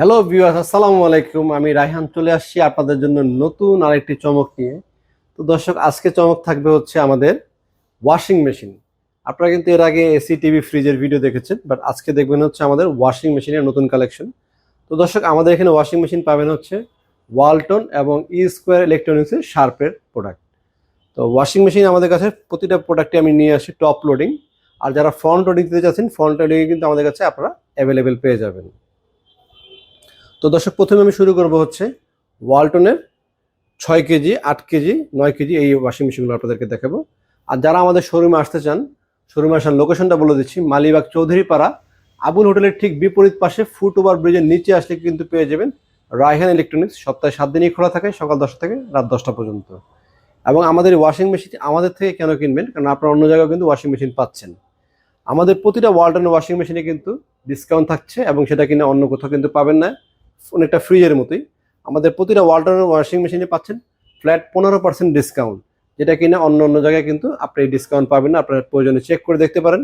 Hello viewers আসসালামু আলাইকুম। আমি রায়হান চলে আসছি আপনাদের জন্য নতুন আরেকটি চমক নিয়ে। তো দর্শক, আজকে চমক থাকবে হচ্ছে আমাদের ওয়াশিং মেশিন আপনারা কিন্তু এর আগে এসি টিভি ফ্রিজের ভিডিও দেখেছেন বাট আজকে দেখবেন হচ্ছে আমাদের ওয়াশিং মেশিনের নতুন কালেকশন তো দর্শক, আমাদের এখানে ওয়াশিং মেশিন পাবেন হচ্ছে ওয়ালটন এবং ই স্কোয়ার ইলেকট্রনিক্সের শার্পের প্রোডাক্ট তো ওয়াশিং মেশিন আমাদের কাছে প্রতিটা প্রোডাক্টে আমি নিয়ে আসি টপ লোডিং আর যারা ফ্রন্ট লোডিং দিতে চাচ্ছেন ফ্রন্ট লোডিংয়ে কিন্তু আমাদের কাছে আপনারা অ্যাভেলেবেল পেয়ে যাবেন। তো দর্শক, প্রথমে আমি শুরু করব হচ্ছে ওয়ালটনের ছয় কেজি, আট কেজি, নয় কেজি এই ওয়াশিং মেশিনগুলো আপনাদেরকে দেখাবো। আর যারা আমাদের শোরুমে আসতে চান, শোরুমে আসার লোকেশনটা বলে দিচ্ছি, মালিবাগ চৌধুরী পাড়া আবুল হোটেলের ঠিক বিপরীত পাশে ফুট ওভার ব্রিজের নিচে আসলে কিন্তু পেয়ে যাবেন রায়হান ইলেকট্রনিক্স। সপ্তাহে সাত দিনই খোলা থাকে, সকাল দশটা থেকে রাত দশটা পর্যন্ত। এবং আমাদের ওয়াশিং মেশিন আমাদের থেকে কেন কিনবেন? কারণ আপনারা অন্য জায়গায় কিন্তু ওয়াশিং মেশিন পাচ্ছেন। আমাদের প্রতিটা ওয়ালটনের ওয়াশিং মেশিনে কিন্তু ডিসকাউন্ট থাকছে এবং সেটা কিনে অন্য কোথাও কিন্তু পাবেন না। অনেকটা ফ্রিজের মতোই। আমাদের প্রতিটা ওয়ালটনের ওয়াশিং মেশিনে পাচ্ছেন ফ্ল্যাট পনেরো পার্সেন্ট ডিসকাউন্ট যেটা কিনা অন্য অন্য জায়গায় কিন্তু আপনি ডিসকাউন্ট পাবেন না আপনার প্রয়োজনে চেক করে দেখতে পারেন।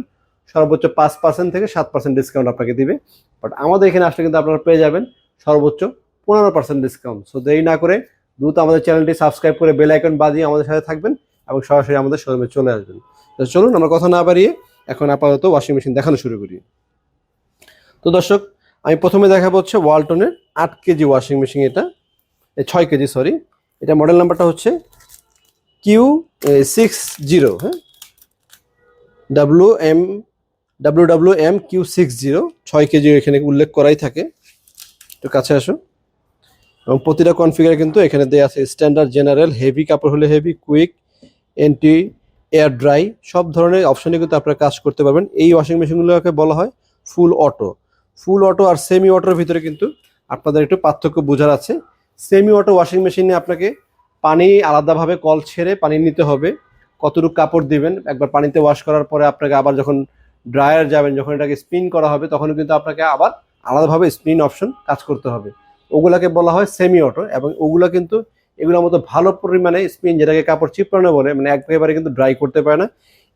সর্বোচ্চ পাঁচ পার্সেন্ট থেকে সাত পার্সেন্ট ডিসকাউন্ট আপনাকে দিবে। বাট আমাদের এখানে আসলে কিন্তু আপনারা পেয়ে যাবেন সর্বোচ্চ পনেরো পার্সেন্ট ডিসকাউন্ট সো দেরি না করে দ্রুত আমাদের চ্যানেলটি সাবস্ক্রাইব করে বেল আইকন বাজিয়ে আমাদের সাথে থাকবেন এবং সরাসরি আমাদের শোরুমে চলে আসবেন। তো চলুন, আমরা কথা না বাড়িয়ে এখন আপাতত ওয়াশিং মেশিন দেখানো শুরু করি। তো দর্শক আমি প্রথমে দেখাবো হচ্ছে ওয়ালটনের আট কেজি ওয়াশিং মেশিন এটা। ছয় কেজি সরি এটা মডেল নাম্বারটা হচ্ছে কিউ সিক্স জিরো হ্যাঁ? W M W W M Q six zero ছয় কেজি এখানে উল্লেখ করাই থাকে। একটু কাছে আসো। এবং প্রতিটা কনফিগারে কিন্তু এখানে দেওয়া আছে স্ট্যান্ডার্ড জেনারেল হেভি কাপড় হলে heavy quick anti air dry সব ধরনের অপশনে কিন্তু আপনারা কাজ করতে পারবেন। এই ওয়াশিং মেশিনগুলোকে বলা হয় ফুল অটো ফুল অটো আর সেমি অটোর ভিতরে কিন্তু আপনাদের একটু পার্থক্য বোঝার আছে। সেমি অটো ওয়াশিং মেশিনে আপনাকে পানি আলাদাভাবে কল ছেড়ে পানি নিতে হবে। কতটুকু কাপড় দিবেন, একবার পানিতে ওয়াশ করার পরে আপনাকে আবার যখন ড্রায়ার যাবেন, যখন এটাকে স্পিন করা হবে তখন কিন্তু আপনাকে আবার আলাদাভাবে স্পিন অপশন কাজ করতে হবে। ওগুলাকে বলা হয় সেমি অটো এবং ওগুলো কিন্তু এগুলোর মতো ভালো পরিমাণে স্পিন যেটাকে কাপড় চিপড়ানো বলে মানে একেবারে কিন্তু ড্রাই করতে পারে না।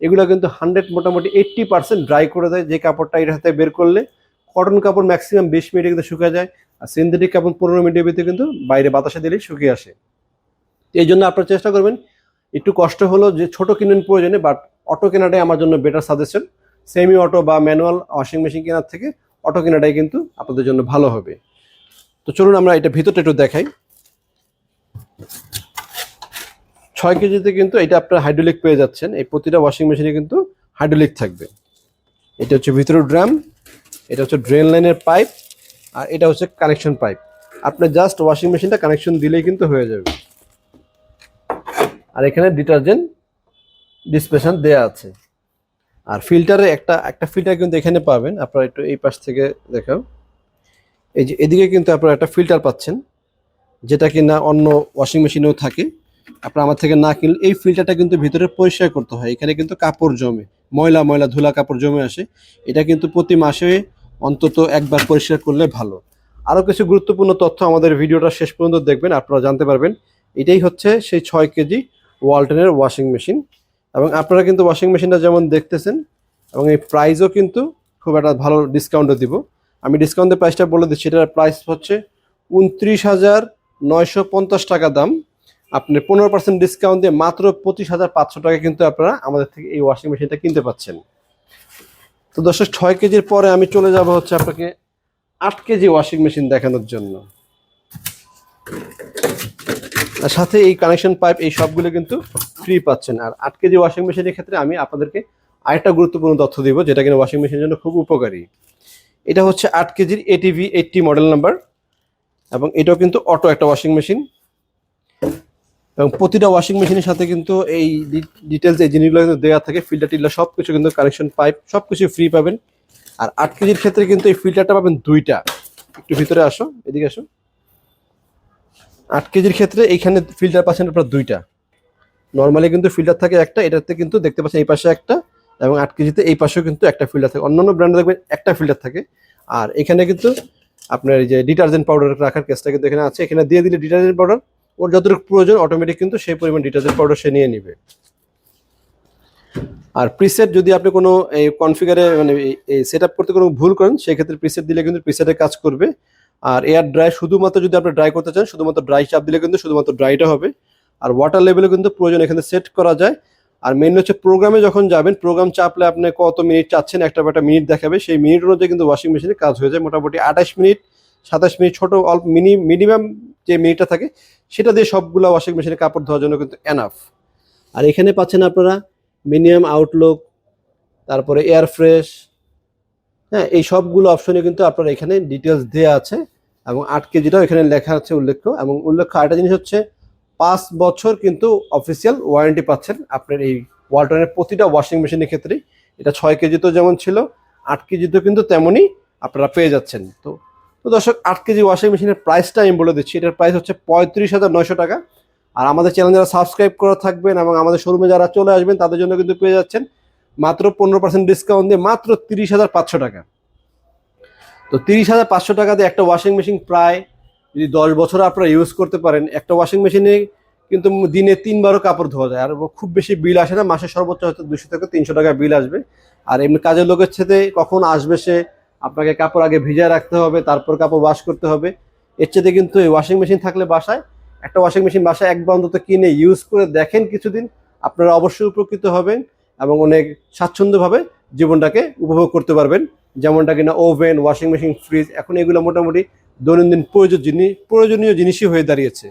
এগুলো কিন্তু হান্ড্রেড মোটামুটি এইট্টি পার্সেন্ট ড্রাই করে দেয় যে কাপড়টা এর হাতে বের করলে। কটন কাপড় ম্যাক্সিমাম বিশ মিনিটে কিন্তু শুকিয়ে যায়, আর সিনথেটিক কাপড় পনেরো মিনিটের ভিতরে কিন্তু বাইরে বাতাসে দিলেই শুকিয়ে আসে। এই জন্য আপনারা চেষ্টা করবেন, একটু কষ্ট হলো যে ছোট কিনেন প্রয়োজনে বাট অটো কেনাটাই আমার জন্য বেটার সাজেশন সেমি অটো বা ম্যানুয়াল ওয়াশিং মেশিন কেনার থেকে অটো কেনাটাই কিন্তু আপনাদের জন্য ভালো হবে। তো চলুন আমরা এটা ভিতরটা একটু দেখাই। ছয় কেজিতে কিন্তু এটা আপনার হাইড্রোলিক পেয়ে যাচ্ছেন, এই প্রতিটা ওয়াশিং মেশিনে কিন্তু হাইড্রোলিক থাকবে। এটা হচ্ছে ভিতরের ড্রাম এটা হচ্ছে ড্রেন লাইনের পাইপ আর এটা হচ্ছে কানেকশন পাইপ আপনি জাস্ট ওয়াশিং মেশিনটা কানেকশন দিলেই কিন্তু হয়ে যাবে। আর এখানে ডিটারজেন্ট ডিসপেশন দেয়া আছে। আর ফিল্টারে একটা একটা ফিল্টার কিন্তু এখানে পাবেন। আপনারা একটু এই পাশ থেকে দেখাও। এই যে এদিকে কিন্তু আপনারা একটা ফিল্টার পাচ্ছেন, যেটা কি না অন্য ওয়াশিং মেশিনেও থাকে। আপনার আমার থেকে না কিনলে এই ফিল্টারটা কিন্তু ভিতরে পরিষ্কার করতে হয়। এখানে কিন্তু কাপড় জমে, ময়লা ময়লা, ধুলা কাপড় জমে আসে। এটা কিন্তু প্রতি মাসে অন্তত একবার পরিষ্কার করলে ভালো। আরও কিছু গুরুত্বপূর্ণ তথ্য আমাদের ভিডিওটা শেষ পর্যন্ত দেখবেন, আপনারা জানতে পারবেন। এটাই হচ্ছে সেই ছয় কেজি ওয়ালটনের ওয়াশিং মেশিন এবং আপনারা কিন্তু ওয়াশিং মেশিনটা যেমন দেখতেছেন, এবং এই প্রাইসও কিন্তু খুব একটা ভালো ডিসকাউন্টও দিব। আমি ডিসকাউন্টের প্রাইসটা বলে দিচ্ছি, এটার প্রাইস হচ্ছে উনত্রিশ হাজার নয়শো পঞ্চাশ টাকা দাম। আপনি পনেরো পার্সেন্ট ডিসকাউন্ট দিয়ে মাত্র পঁচিশ হাজার পাঁচশো টাকা কিন্তু আপনারা আমাদের থেকে এই ওয়াশিং মেশিনটা কিনতে পাচ্ছেন। তো দর্শক, ছয় কেজির পরে আমি চলে যাব হচ্ছে আপনাকে আট কেজি ওয়াশিং মেশিন দেখানোর জন্য। আর সাথে এই কানেকশন পাইপ এই সবগুলো কিন্তু ফ্রি পাচ্ছেন। আর আট কেজি ওয়াশিং মেশিনের ক্ষেত্রে আমি আপনাদেরকে আরেকটা গুরুত্বপূর্ণ তথ্য দিব, যেটা কিনা ওয়াশিং মেশিনের জন্য খুব উপকারী। এটা হচ্ছে আট কেজির এটিভি এইটটি মডেল নাম্বার এবং এটাও কিন্তু অটো একটা ওয়াশিং মেশিন এবং প্রতিটা ওয়াশিং মেশিনের সাথে কিন্তু এই ডিটেলস এই জিনিসগুলো কিন্তু দেওয়া থাকে। ফিল্টার টিল্টার সব কিছু কিন্তু কানেকশন পাইপ সব কিছু ফ্রি পাবেন। আর আট কেজির ক্ষেত্রে কিন্তু এই ফিল্টারটা পাবেন দুইটা। একটু ভিতরে আসো, এদিকে আসো। আট কেজির ক্ষেত্রে এইখানে ফিল্টার পাচ্ছেন আপনার দুইটা। নর্মালি কিন্তু ফিল্টার থাকে একটা, এটাতে কিন্তু দেখতে পাচ্ছেন এই পাশে একটা, এবং আট কেজিতে এই পাশেও কিন্তু একটা ফিল্টার থাকে। অন্যান্য ব্র্যান্ডে দেখবেন একটা ফিল্টার থাকে। আর এখানে কিন্তু আপনার এই যে ডিটারজেন্ট পাউডার রাখার কেসটা কিন্তু এখানে আছে। এখানে দিয়ে দিলে ডিটারজেন্ট পাউডার ওর যতটুকু প্রয়োজন অটোমেটিক কিন্তু সেই পরিমাণ ডিটারজেন্ট পাউডার সে নিয়ে নিবে। আর প্রিসেট যদি আপনি কোনো এই কনফিগারে মানে এই সেট আপ করতে কোনো ভুল করেন, সেক্ষেত্রে প্রিসেট দিলে কিন্তু প্রিসেটে কাজ করবে। আর এয়ার ড্রাই শুধুমাত্র যদি আপনি ড্রাই করতে চান, শুধুমাত্র ড্রাই চাপ দিলে কিন্তু শুধুমাত্র ড্রাইটা হবে। আর ওয়াটার লেভেলে কিন্তু প্রয়োজন এখানে সেট করা যায়। আর মেন হচ্ছে প্রোগ্রামে যখন যাবেন প্রোগ্রাম চাপলে আপনি কত মিনিট চাচ্ছেন, একটা একটা মিনিট দেখাবে। সেই মিনিট অনুযায়ী কিন্তু ওয়াশিং মেশিনে কাজ হয়ে যায়। মোটামুটি আঠাশ মিনিট সাতাশ মিনিট ছোটো অল্প মিনি মিনিমাম যে মিনিটটা থাকে, সেটা দিয়ে সবগুলো ওয়াশিং মেশিনে কাপড় ধোয়ার জন্য কিন্তু এনাফ আর এখানে পাচ্ছেন আপনারা মিনিমাম আউটলুক তারপরে এয়ার ফ্রেশ হ্যাঁ এই সবগুলো অপশনে কিন্তু আপনার এখানে ডিটেলস দেওয়া আছে এবং আট কেজিটাও এখানে লেখা আছে উল্লেখ্য এবং উল্লেখ্য আরেকটা জিনিস হচ্ছে, পাঁচ বছর কিন্তু অফিসিয়াল ওয়ারেন্টি পাচ্ছেন আপনার এই ওয়ালটনের প্রতিটা ওয়াশিং মেশিনের ক্ষেত্রেই। এটা ছয় কেজিতেও যেমন ছিল, আট কেজিতেও কিন্তু তেমনই আপনারা পেয়ে যাচ্ছেন। তো তো দর্শক, আট কেজি ওয়াশিং মেশিনের প্রাইসটা আমি বলে দিচ্ছি। এটার প্রাইস হচ্ছে পঁয়ত্রিশ হাজার নয়শো টাকা। আর আমাদের চ্যানেল যারা সাবস্ক্রাইব করা থাকবেন এবং আমাদের শোরুমে যারা চলে আসবেন, তাদের জন্য কিন্তু পেয়ে যাচ্ছেন মাত্র পনেরো পার্সেন্ট ডিসকাউন্ট দিয়ে মাত্র তিরিশ হাজার পাঁচশো টাকা। তো তিরিশ হাজার পাঁচশো টাকা দিয়ে একটা ওয়াশিং মেশিন প্রায় যদি দশ বছর আপনারা ইউজ করতে পারেন, একটা ওয়াশিং মেশিনে কিন্তু দিনে তিনবারও কাপড় ধোয়া যায়। আর খুব বেশি বিল আসে না, মাসে সর্বোচ্চ হয়তো দুশো থেকে তিনশো টাকা বিল আসবে। আর এমনি কাজের লোকের সাথে কখন আসবে সে আপনাকে কাপড় আগে ভিজায় রাখতে হবে, তারপর কাপড় ওয়াশ করতে হবে। এর চেয়ে কিন্তু এই ওয়াশিং মেশিন থাকলে বাসায়, একটা ওয়াশিং মেশিন বাসায় একবার অন্তত কিনে ইউজ করে দেখেন কিছুদিন, আপনারা অবশ্যই উপকৃত হবেন এবং অনেক স্বাচ্ছন্দ্যভাবে জীবনটাকে উপভোগ করতে পারবেন। যেমনটা কিনা ওভেন ওয়াশিং মেশিন ফ্রিজ এখন এগুলো মোটামুটি দৈনন্দিন প্রয়োজন জিনিস প্রয়োজনীয় জিনিসই হয়ে দাঁড়িয়েছে।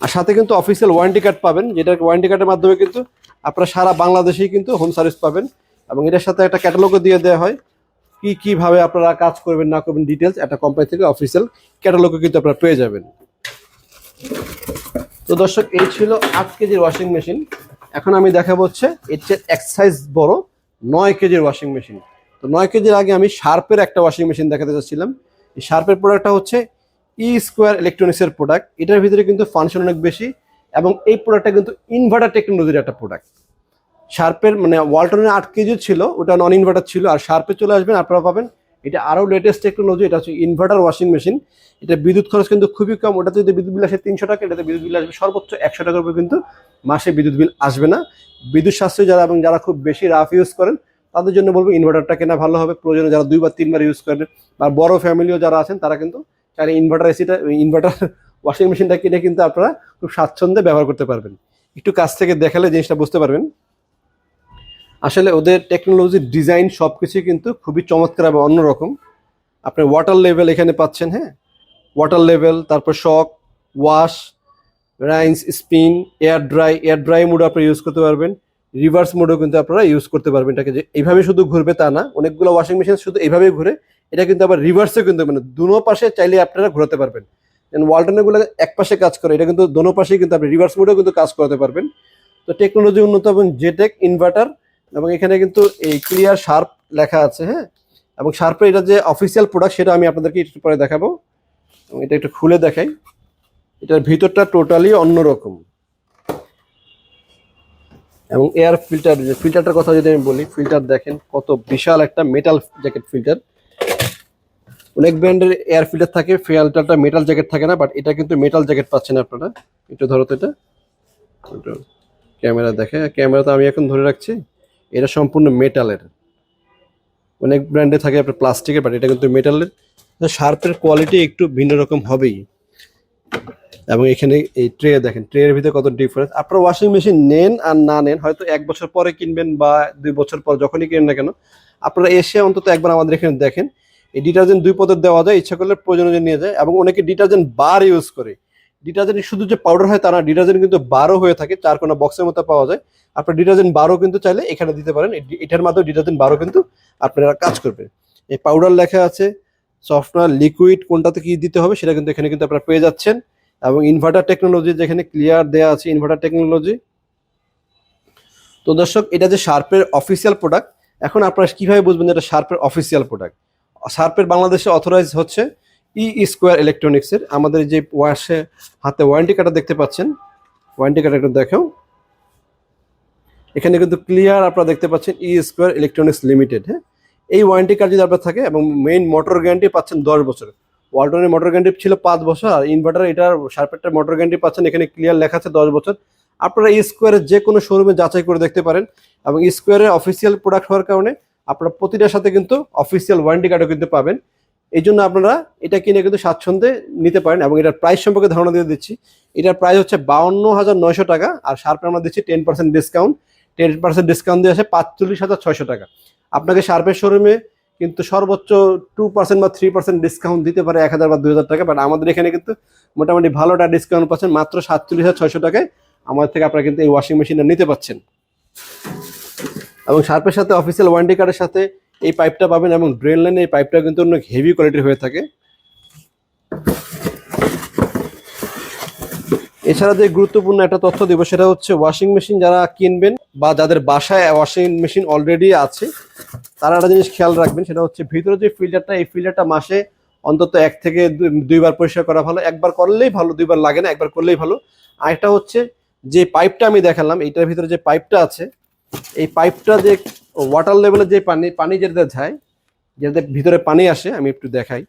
আর সাথে কিন্তু অফিসিয়াল ওয়ারেন্টি কার্ড পাবেন যেটা ওয়ারেন্টি কার্ডের মাধ্যমে কিন্তু আপনারা সারা বাংলাদেশেই কিন্তু হোম সার্ভিস পাবেন এবং এটার সাথে একটা ক্যাটালগও দিয়ে দেওয়া হয়। কি কীভাবে আপনারা কাজ করবেন না করবেন ডিটেলস একটা কোম্পানি থেকে অফিসিয়াল ক্যাটালগও কিন্তু আপনারা পেয়ে যাবেন। তো দর্শক, এই ছিল আট কেজির ওয়াশিং মেশিন এখন আমি দেখাবো হচ্ছে এর চেয়ে এক সাইজ বড় নয় কেজির ওয়াশিং মেশিন তো নয় কেজির আগে আমি শার্পের একটা ওয়াশিং মেশিন দেখাতে চাচ্ছিলাম। এই শার্পের প্রোডাক্টটা হচ্ছে ই স্কোয়ার ইলেকট্রনিক্সের প্রোডাক্ট এটার ভিতরে কিন্তু ফাংশন অনেক বেশি এবং এই প্রোডাক্টটা কিন্তু ইনভার্টার টেকনোলজির একটা প্রোডাক্ট শার্পের মানে ওয়ালটনের আট কেজি ছিল, ওটা নন ইনভার্টার ছিল, আর শার্পে চলে আসবেন, আপনারা পাবেন। এটা আরও লেটেস্ট টেকনোলজি এটা হচ্ছে ইনভার্টার ওয়াশিং মেশিন এটা বিদ্যুৎ খরচ কিন্তু খুবই কম, ওটাতে যদি বিদ্যুৎ বিল আসে তিনশো টাকা, এটাতে বিদ্যুৎ বিল আসবে সর্বোচ্চ একশো টাকার উপরে কিন্তু মাসে বিদ্যুৎ বিল আসবে না। বিদ্যুৎ সাশ্রয় যারা এবং যারা খুব বেশি রাফ ইউজ করেন, তাদের জন্য বলব ইনভার্টারটা কেনা ভালো হবে। প্রয়োজনে যারা দুইবার তিনবার ইউজ করেন, বা বড় ফ্যামিলিও যারা আছেন, তারা কিন্তু চাইলে ইনভার্টার এসিটা ইনভার্টার ওয়াশিং মেশিনটা কিনে কিন্তু আপনারা খুব স্বাচ্ছন্দ্যে ব্যবহার করতে পারবেন। একটু কাছ থেকে দেখালে জিনিসটা বুঝতে পারবেন। আসলে ওদের টেকনোলজির ডিজাইন সব কিছুই কিন্তু খুবই চমৎকার এবং অন্যরকম। আপনি ওয়াটার লেভেল এখানে পাচ্ছেন হ্যাঁ? ওয়াটার লেভেল তারপর soak wash rinse spin air dry air dry mode আপনি ইউজ করতে পারবেন। রিভার্স মোডও কিন্তু আপনারা ইউজ করতে পারবেন এটাকে যে এইভাবে শুধু ঘুরবে তা না, অনেকগুলো ওয়াশিং মেশিন শুধু এইভাবেই ঘুরে, এটা কিন্তু আবার রিভার্সে কিন্তু মানে দুনো পাশে চাইলে আপনারা ঘোরাতে পারবেন। ওয়ালটনেগুলো এক পাশে কাজ করে, এটা কিন্তু দোনো পাশেই কিন্তু আপনি রিভার্স মোডেও কিন্তু কাজ করতে পারবেন। তো টেকনোলজি উন্নত এবং জেটেক ইনভার্টার এবং এখানে কিন্তু এই ক্লিয়ার শার্প লেখা আছে হ্যাঁ? এবং শার্পের এটা যে অফিসিয়াল প্রোডাক্ট সেটা আমি আপনাদেরকে একটু পরে দেখাবো। এবং এটা একটু খুলে দেখাই। এটার ভিতরটা টোটালি অন্যরকম। এবং এয়ার ফিল্টার ফিল্টারটার কথা যদি আমি বলি ফিল্টার দেখেন কত বিশাল একটা মেটাল জ্যাকেট ফিল্টার অনেক ব্র্যান্ডের এয়ার ফিল্টার থাকে ফিল্টারটা মেটাল জ্যাকেট থাকে না বাট এটা কিন্তু মেটাল জ্যাকেট পাচ্ছেন আপনারা। একটু ধরো তো এটা। ক্যামেরা দেখে। ক্যামেরা তো আমি এখন ধরে রাখছি। এটা সম্পূর্ণ মেটালের। অনেক ব্র্যান্ডে থাকে আপনার প্লাস্টিকের বাট এটা কিন্তু মেটালের। শার্পের কোয়ালিটি একটু ভিন্ন রকম হবেই। এবং এখানে এই ট্রে দেখেন ট্রের ভিতরে কত ডিফারেন্স আপনারা ওয়াশিং মেশিন নেন আর না নেন, হয়তো এক বছর পরে কিনবেন বা দুই বছর পর যখনই কিনেন না কেন, আপনারা এসে অন্তত একবার আমাদের এখানে দেখেন। এই ডিটারজেন্ট দুই পদের দেওয়া যায়, ইচ্ছা করলে প্রয়োজন অনুযায়ী নিয়ে যায়। এবং অনেকে ডিটারজেন্ট বার ইউজ করে। ডিটারজেন্ট শুধু যে পাউডার হয় তা না, ডিটারজেন্ট কিন্তু বারো হয়ে থাকে, চার কোনো বক্সের মতো পাওয়া যায়। আপনার ডিটারজেন্ট বারো কিন্তু চাইলে এখানে দিতে পারেন। এটার মাধ্যমে ডিটারজেন্ট বারো কিন্তু আপনারা কাজ করবে এই পাউডার লেখা আছে সফটওয়্যার লিকুইড কোনটাতে কি দিতে হবে সেটা কিন্তু এখানে কিন্তু আপনারা পেয়ে যাচ্ছেন। এবং ইনভার্টার টেকনোলজি যেখানে ক্লিয়ার দেয়া আছে ইনভার্টার টেকনোলজি তো দর্শক, এটা যে শার্পের অফিসিয়াল প্রোডাক্ট এখন আপনারা কীভাবে বুঝবেন যে এটা শার্পের অফিসিয়াল প্রোডাক্ট শার্পের বাংলাদেশে অথরাইজ হচ্ছে ই স্কোয়ার ইলেকট্রনিক্সের। আমাদের যে ওয়াশে হাতে ওয়ারেন্টি কার্ডটা দেখতে পাচ্ছেন, ওয়ারেন্টি কার্ড একটু দেখো এখানে কিন্তু ক্লিয়ার আপনারা দেখতে পাচ্ছেন ই স্কোয়ার ইলেকট্রনিক্স লিমিটেড হ্যাঁ? এই ওয়ারেন্টি কার্ড যদি আপনার থাকে এবং মেইন মোটর গ্যারান্টি পাচ্ছেন দশ বছর ওয়ালটনের মোটর গ্যারান্টি ছিল পাঁচ বছর আর ইনভার্টার এটার শার্পেরটার মোটর গ্যারান্টি পাচ্ছেন, এখানে ক্লিয়ার লেখা আছে দশ বছর। আপনারা স্কোয়ারের যে কোনো শোরুমে যাচাই করে দেখতে পারেন এবং স্কোয়ারের অফিসিয়াল প্রোডাক্ট হওয়ার কারণে আপনারা প্রতিটার সাথে কিন্তু অফিসিয়াল ওয়ারেন্টি কার্ডও কিন্তু পাবেন। এই জন্য আপনারা এটা কিনে কিন্তু স্বাচ্ছন্দ্যে নিতে পারেন এবং এটার প্রাইস সম্পর্কে ধারণা দিয়ে দিচ্ছি। এটার প্রাইস হচ্ছে বাউন্ন হাজার নয়শো টাকা, আর শার্পে আমরা দিচ্ছি ten percent discount ten percent discount দিয়ে আসে পাঁচচল্লিশ হাজার ছয়শো টাকা। আপনাকে শার্পের শোরুমে কিন্তু সর্বোচ্চ টু পার্সেন্ট বা থ্রি পার্সেন্ট ডিসকাউন্ট দিতে পারে এক হাজার বা দুই হাজার টাকা বাট আমাদের এখানে কিন্তু মোটামুটি ভালোটা ডিসকাউন্ট পাচ্ছেন মাত্র সাতচল্লিশ হাজার ছয়শো টাকায়। আমাদের থেকে আপনারা কিন্তু এই ওয়াশিং মেশিনটা নিতে পাচ্ছেন। এবং শার্পের সাথে অফিসিয়াল ওয়ারেন্টি কার্ডের সাথে এই পাইপটা পাবেন এবং ড্রেন লাইনে এই পাইপটা কিন্তু অনেক হেভি কোয়ালিটির হয়ে থাকে। এছাড়া যে গুরুত্বপূর্ণ একটা তথ্য দিব, সেটা হচ্ছে ওয়াশিং মেশিন যারা কিনবেন বা যাদের বাসায় ওয়াশিং মেশিন অলরেডি আছে, তারা একটা জিনিস খেয়াল রাখবেন, সেটা হচ্ছে ভিতরে যে ফিল্টারটা এই ফিল্টারটা মাসে অন্তত এক থেকে দুইবার পরিষ্কার করা ভালো। একবার করলেই ভালো, দুইবার লাগে না, একবার করলেই ভালো। আরেকটা হচ্ছে যে পাইপটা আমি দেখালাম, এইটার ভিতরে যে পাইপটা আছে, এই পাইপটা যে ওয়াটার লেভেলের যে পানি পানি যেটা যায় যেটাতে ভিতরে পানি আসে, আমি একটু দেখাই।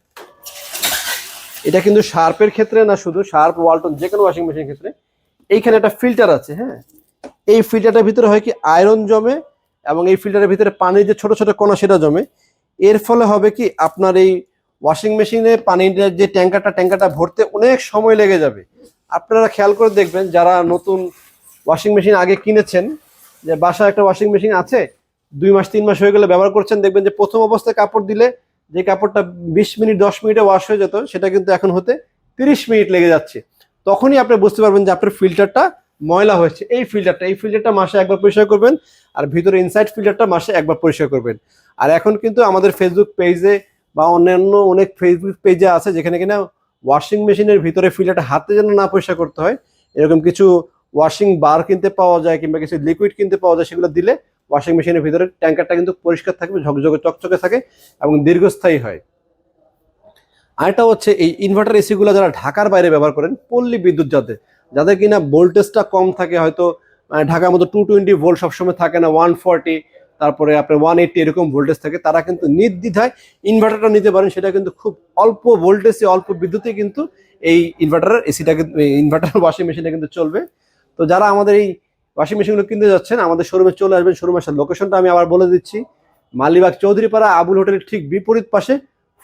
এটা কিন্তু শার্পের ক্ষেত্রে না শুধু শার্প ওয়ালটন যে কোনো ওয়াশিং মেশিনের ক্ষেত্রে। এইখানে একটা ফিল্টার আছে হ্যাঁ? এই ফিল্টারটার ভিতরে হয় কি আয়রন জমে এবং এই ফিল্টারের ভিতরে পানির যে ছোট ছোট কণা, সেটা জমে। এর ফলে হবে কি, আপনার এই ওয়াশিং মেশিনে পানির যে ট্যাঙ্কারটা ট্যাঙ্কারটা ভরতে অনেক সময় লেগে যাবে। আপনারা খেয়াল করে দেখবেন, যারা নতুন ওয়াশিং মেশিন আগে কিনেছেন, যে বাসায় একটা ওয়াশিং মেশিন আছে দুই মাস, তিন মাস হয়ে গেলে ব্যবহার করছেন, দেখবেন যে প্রথম অবস্থায় কাপড় দিলে যে কাপড়টা বিশ মিনিট, দশ মিনিটে ওয়াশ হয়ে যেত, সেটা কিন্তু এখন হতে তিরিশ মিনিট লেগে যাচ্ছে। তখনই আপনি বুঝতে পারবেন যে আপনার ফিল্টারটা ময়লা হয়েছে। এই ফিল্টারটা এই ফিল্টারটা মাসে একবার পরিষ্কার করবেন আর ভিতরে ইনসাইড ফিল্টারটা মাসে একবার পরিষ্কার করবেন। আর এখন কিন্তু আমাদের ফেসবুক পেজে বা অন্যান্য অনেক ফেসবুক পেজে আছে যেখানে কিনা ওয়াশিং মেশিনের ভিতরে ফিল্টারটা হাতে যেন না পরিষ্কার করতে হয়, এরকম কিছু ওয়াশিং বার কিনতে পাওয়া যায় কিংবা কিছু লিকুইড কিনতে পাওয়া যায়, সেগুলো দিলে ওয়াশিং মেশিনের ভিতরে ট্যাঙ্কারটা কিন্তু পরিষ্কার থাকবে, ঝকঝকে, চকচকে থাকে এবং দীর্ঘস্থায়ী হয়। আরেকটা হচ্ছে এই ইনভার্টার এসিগুলো যারা ঢাকার বাইরে ব্যবহার করেন, পল্লী বিদ্যুৎ যাতে যাদের কিনা ভোল্টেজটা কম থাকে, হয়তো ঢাকার মতো টু টোয়েন্টি ভোল্ট সবসময় থাকে না ওয়ান ফর্টি তারপরে আপনার ওয়ান এইটটি এরকম ভোল্টেজ থাকে, তারা কিন্তু নির্দ্বিধায় ইনভার্টারটা নিতে পারেন। সেটা কিন্তু খুব অল্প ভোল্টেজে অল্প বিদ্যুতে কিন্তু এই ইনভার্টারের এসিটা ইনভার্টার ওয়াশিং মেশিনটা কিন্তু চলবে। তো যারা আমাদের এই ওয়াশিং মেশিনগুলো কিনতে যাচ্ছেন, আমাদের শোরুমে চলে আসবেন শোরুমের সাথে লোকেশনটা আমি আবার বলে দিচ্ছি। মালিবাগ চৌধুরীপাড়া আবুল হোটেলের ঠিক বিপরীত পাশে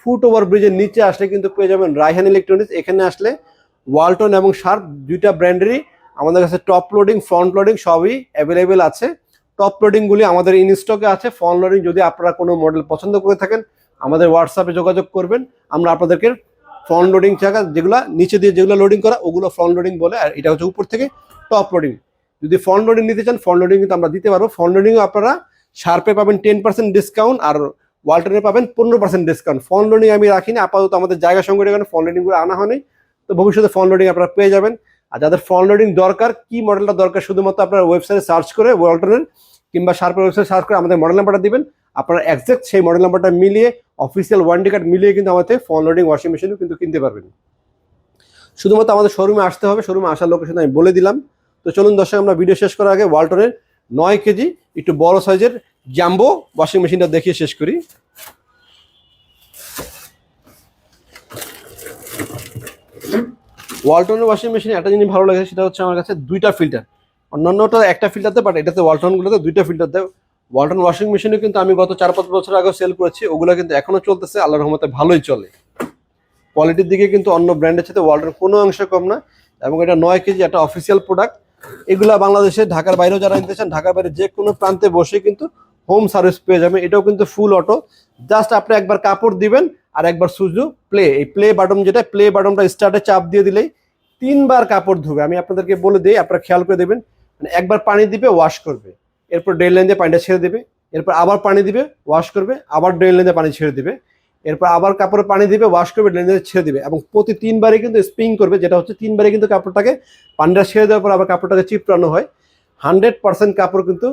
ফুট ওভার ব্রিজের নিচে আসলে কিন্তু পেয়ে যাবেন রায়হান ইলেকট্রনিক্স এখানে আসলে ওয়ালটন এবং শার্প দুইটা ব্র্যান্ডেরই আমাদের কাছে টপ লোডিং ফ্রন্ট লোডিং সবই অ্যাভেলেবেল আছে। টপ লোডিংগুলি আমাদের ইনস্টকে আছে। ফ্রন্ট লোডিং যদি আপনারা কোনো মডেল পছন্দ করে থাকেন, আমাদের হোয়াটসঅ্যাপে যোগাযোগ করবেন। আমরা আপনাদেরকে ফ্রন্ট লোডিং জায়গা যেগুলো, নিচে দিয়ে যেগুলো লোডিং করা, ওগুলো ফ্রন্ট লোডিং বলে, আর এটা হচ্ছে উপর থেকে টপ লোডিং যদি ফ্রন্ট লোডিং নিতে চান ফ্রন্ট লোডিং কিন্তু আমরা দিতে পারব। ফ্রন্ট লোডিংও আপনারা শার্পে পাবেন টেন পার্সেন্ট ডিসকাউন্ট আর ওয়ালটনে পাবেন পনেরো পার্সেন্ট ডিসকাউন্ট ফোন লোডিং আমি রাখিনি আপাতত আমাদের জায়গা সংকটের কারণে ফোন লোডিংগুলো আনা হয়নি। তো ভবিষ্যতে ফোন লোডিং আপনারা পেয়ে যাবেন। আর যাদের ফোন লোডিং দরকার, কি মডেলটা দরকার, শুধুমাত্র আপনার ওয়েবসাইটে সার্চ করে ওয়ালটনের কিংবা শার্পের ওয়েবসাইট সার্চ করে আমাদের মডেল নাম্বারটা দিবেন। আপনারা একজ্যাক্ট সেই মডেল নাম্বারটা মিলিয়ে অফিসিয়াল ওয়ারেন্টি কার্ড মিলিয়ে কিন্তু আমাদের ফোন লোডিং ওয়াশিং মেশিনও কিন্তু কিনতে পারবেন। শুধুমাত্র আমাদের শোরুমে আসতে হবে। শোরুমে আসার লোকেশন আমি বলে দিলাম। তো চলুন দর্শক, আমরা ভিডিও শেষ করার আগে ওয়ালটনের নয় কেজি একটু বড় সাইজের জাম্বো ওয়াশিং মেশিনটা দেখিয়ে শেষ করি। ওয়ালটনের ওয়াশিং মেশিনে একটা জিনিস ভালো লাগে সেটা হচ্ছে আমার কাছে দুইটা ফিল্টার অন্যান্যটা একটা ফিল্টার দেয় বাট এটাতে ওয়ালটনগুলোতে দুইটা ফিল্টার দেয়। ওয়ালটন ওয়াশিং মেশিনে কিন্তু আমি গত চার পাঁচ বছর আগে সেল করেছি, ওগুলো কিন্তু এখনও চলতেছে, আল্লাহ রহমতে ভালোই চলে। কোয়ালিটির দিকে কিন্তু অন্য ব্র্যান্ডের সাথে ওয়ালটন কোনো অংশে কম না, এবং এটা নয় কেজি একটা অফিসিয়াল প্রোডাক্ট এগুলা বাংলাদেশে, ঢাকার বাইরেও যারা নিতে চান, ঢাকার বাইরে যে কোনো প্রান্তে বসে কিন্তু হোম সার্ভিস পেয়ে যাবেন। এটাও কিন্তু ফুল অটো জাস্ট আপনি একবার কাপড় দিবেন আর একবার সুজু প্লে এই প্লে বাটন যেটা প্লে বাটনটা স্টার্টে চাপ দিয়ে দিলেই তিনবার কাপড় ধুবে। আমি আপনাদেরকে বলে দিই, আপনারা খেয়াল করে দেবেন। মানে একবার পানি দিবে ওয়াশ করবে। এরপর ড্রেন লাইন দিয়ে পানিটা ছেড়ে দেবে। এরপর আবার পানি দিবে ওয়াশ করবে। আবার ড্রেন লাইন দিয়ে পানি ছেড়ে দিবে। এরপর আবার কাপড়ে পানি দিবে ওয়াশ করবে ড্রেন ছেড়ে দিবে এবং প্রতি তিনবারে কিন্তু স্পিং করবে, যেটা হচ্ছে তিনবারে কিন্তু কাপড়টাকে পানিটা ছেড়ে দেওয়ার পর আবার কাপড়টাকে চিপটানো হয়। হান্ড্রেড পার্সেন্ট কাপড় কিন্তু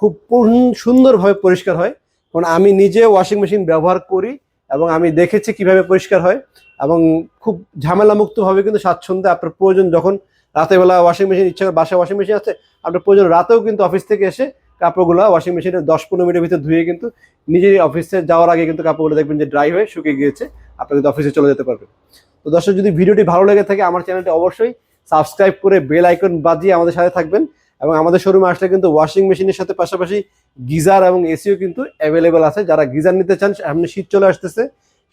খুব সুন্দরভাবে পরিষ্কার হয়। কারণ আমি নিজে ওয়াশিং মেশিন ব্যবহার করি এবং আমি দেখেছি কীভাবে পরিষ্কার হয় এবং খুব ঝামেলা মুক্তভাবে কিন্তু স্বাচ্ছন্দ্যে আপনার প্রয়োজন যখন রাতের বেলা ওয়াশিং মেশিন ইচ্ছা করে বাসায় ওয়াশিং মেশিন আছে, আপনার প্রয়োজন রাতেও কিন্তু অফিস থেকে এসে কাপড়গুলো ওয়াশিং মেশিনে দশ পনেরো মিনিটের ভিতরে ধুয়ে কিন্তু নিজের অফিসে যাওয়ার আগে কিন্তু কাপড়গুলো দেখবেন যে ড্রাই হয়ে শুকিয়ে গিয়েছে। আপনি কিন্তু অফিসে চলে যেতে পারবেন। তো দর্শক, যদি ভিডিওটি ভালো লেগে থাকে, আমার চ্যানেলটি অবশ্যই সাবস্ক্রাইব করে বেল আইকন বাজিয়ে আমাদের সাথে থাকবেন এবং আমাদের শোরুমে আসলে কিন্তু ওয়াশিং মেশিনের সাথে পাশাপাশি গিজার এবং এসিও কিন্তু অ্যাভেলেবেল আছে। যারা গিজার নিতে চান, সামনে শীত চলে আসতেছে,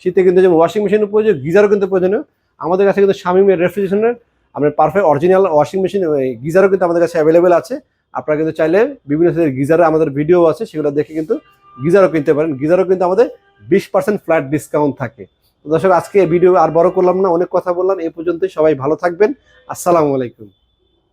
শীতে কিন্তু যেমন ওয়াশিং মেশিনের প্রয়োজন, গিজারও কিন্তু প্রয়োজনীয়। আমাদের কাছে কিন্তু শামিমের রেফ্রিজারেশনের আপনার পারফেক্ট অরিজিনাল ওয়াশিং মেশিন গিজারও কিন্তু আমাদের কাছে অ্যাভেলেবেল আছে। আপনারা কিন্তু চাইলে বিভিন্ন গিজারে আমাদের ভিডিও আছে, সেগুলো দেখে কিন্তু গিজারও কিনতে পারেন। গিজারও কিন্তু আমাদের বিশ পার্সেন্ট ফ্ল্যাট ডিসকাউন্ট থাকে। দর্শক, আজকে ভিডিও আর বড় করলাম না, অনেক কথা বললাম এ পর্যন্তই। সবাই ভালো থাকবেন। আসসালামু আলাইকুম।